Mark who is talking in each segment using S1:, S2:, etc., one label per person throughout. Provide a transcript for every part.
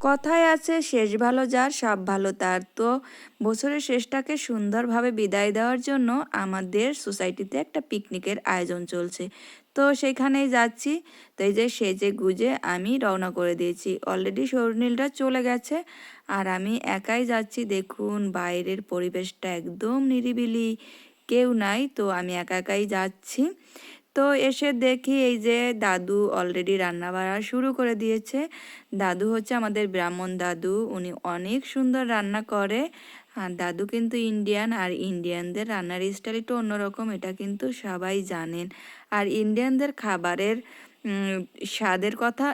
S1: কথায় আছে, শেষ ভালো যার, সব ভালো তার। তো বছরের শেষটাকে সুন্দরভাবে বিদায় দেওয়ার জন্য আমাদের সোসাইটিতে একটা পিকনিকের আয়োজন চলছে। তো সেখানেই যাচ্ছি। তো এই যে সেজে গুজে আমি রওনা করে দিয়েছি। অলরেডি স্বর্ণিলটা চলে গেছে আর আমি একাই যাচ্ছি। দেখুন, বাইরের পরিবেশটা একদম নিরিবিলি। কেউ নাই, তো আমি একা একাই যাচ্ছি। তো এসে দেখি এই যে দাদু অলরেডি রান্না বাড়া শুরু করে দিয়েছে। দাদু হচ্ছে আমাদের ব্রাহ্মণ দাদু, উনি অনেক সুন্দর রান্না করে। আর দাদু কিন্তু ইন্ডিয়ান আর ইন্ডিয়ানদের রান্নার স্টাইল একটু অন্যরকম, এটা কিন্তু সবাই জানেন। আর ইন্ডিয়ানদের খাবারের স্বাদের কথা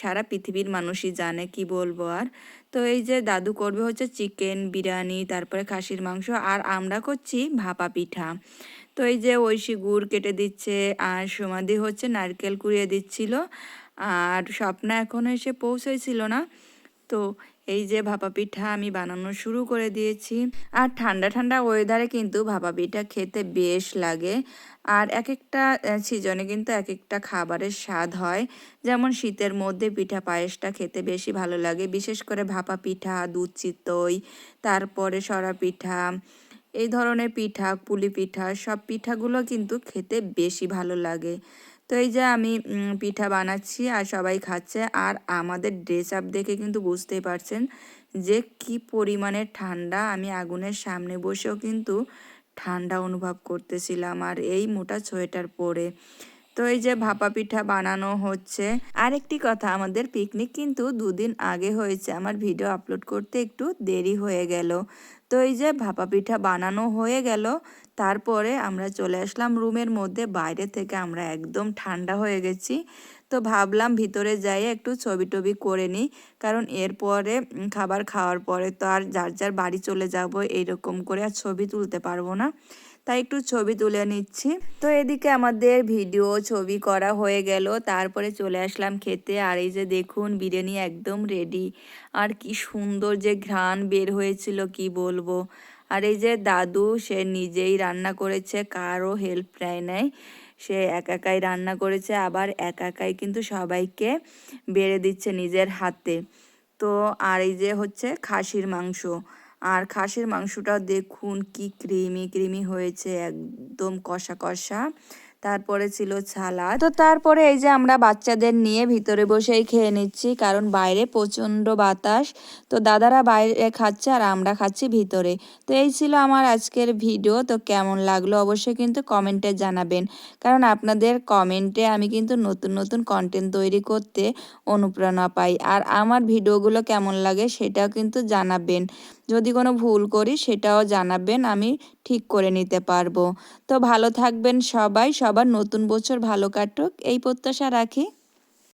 S1: সারা পৃথিবীর মানুষই জানে, কি বলব আর। তো এই যে দাদু করবে হচ্ছে চিকেন বিরিয়ানি, তারপরে খাসির মাংস, আর আমরা করছি ভাপা পিঠা। তো এই যে ঐশী গুড় কেটে দিচ্ছে, আর সমাধি হচ্ছে নারকেল কুড়িয়ে দিচ্ছিল, আর স্বপ্না এখনও এসে পৌঁছেছিল না। তো এই যে ভাপা পিঠা আমি বানানো শুরু করে দিয়েছি। আর ঠান্ডা ঠান্ডা ওয়েদারে কিন্তু ভাপা পিঠা খেতে বেশ লাগে। আর এক একটা সিজনে কিন্তু এক একটা খাবারের স্বাদ হয়। যেমন শীতের মধ্যে পিঠা পায়েসটা খেতে বেশি ভালো লাগে। বিশেষ করে ভাপা পিঠা, দুধ, চিতই, তারপরে সরা পিঠা এই ধরনের পিঠা, পুলি পিঠা, সব পিঠাগুলো কিন্তু খেতে বেশি ভালো লাগে। তো এই যে আমি পিঠা বানাচ্ছি আর সবাই খাচ্ছে আর আমাদের ড্রেস আপ দেখে কিন্তু বুঝতেই পারছেন যে কি পরিমাণে ঠান্ডা। আমি আগুনের সামনে বসেও কিন্তু ঠান্ডা অনুভব করতেছিলাম আর এই মোটা সোয়েটার পরে। তো এই যে ভাপা পিঠা বানানো হচ্ছে। আরেকটি কথা, আমাদের পিকনিক কিন্তু দুদিন আগে হয়েছে। আমার ভিডিও আপলোড করতে একটু দেরি হয়ে গেল। তো এই যে ভাপা পিঠা বানানো হয়ে গেল, তারপরে আমরা চলে আসলাম রুমের মধ্যে, বাইরে থেকে আমরা একদম ঠান্ডা হয়ে গেছি। তো ভাবলাম ভিতরে যাই একটু ছবি টবি করে নিই, কারণ এরপরে খাবার খাওয়ার পরে তো আর যার যার বাড়ি চলে যাব এইরকম করে আর ছবি তুলতে পারব না। তাই একটু ছবি তুলে নিচ্ছি। তো এদিকে আমাদের ভিডিও ছবি করা হয়ে গেল, তারপরে চলে আসলাম খেতে। আর এই যে দেখুন, বিরিয়ানি একদম রেডি আর কি সুন্দর যে ঘ্রাণ বের হয়েছিল, কি বলব? আর এই যে দাদু, সে নিজেই রান্না করেছে, কারও হেল্প নেয় নাই। সে একা একাই রান্না করেছে, আবার একা একাই কিন্তু সবাইকে বেড়ে দিচ্ছে নিজের হাতে। তো আর এই যে হচ্ছে খাসির মাংস। আর খাসির মাংসটা দেখুন কি ক্রিমি ক্রিমি হয়েছে, একদম কষা কষা। তারপরে ছিল ছালাদ তো তারপরে এই যে আমরা বাচ্চাদের নিয়ে ভিতরে বসেই খেয়ে নিচ্ছি, কারণ বাইরে প্রচণ্ড বাতাস। তো দাদারা বাইরে খাচ্ছে আর আমরা খাচ্ছি ভিতরে। তো এই ছিল আমার আজকের ভিডিও, তো কেমন লাগল অবশ্যই কিন্তু কমেন্টে জানাবেন। কারণ আপনাদের কমেন্টে আমি কিন্তু নতুন নতুন কন্টেন্ট তৈরি করতে অনুপ্রেরণা পাই। আর আমার ভিডিওগুলো কেমন লাগে সেটাও কিন্তু জানাবেন। যদি কোনো ভুল করি সেটাও জানাবেন, আমি ঠিক করে নিতে পারব। তো ভালো থাকবেন সবাই, সবার নতুন বছর ভালো কাটুক, এই প্রত্যাশা রাখি।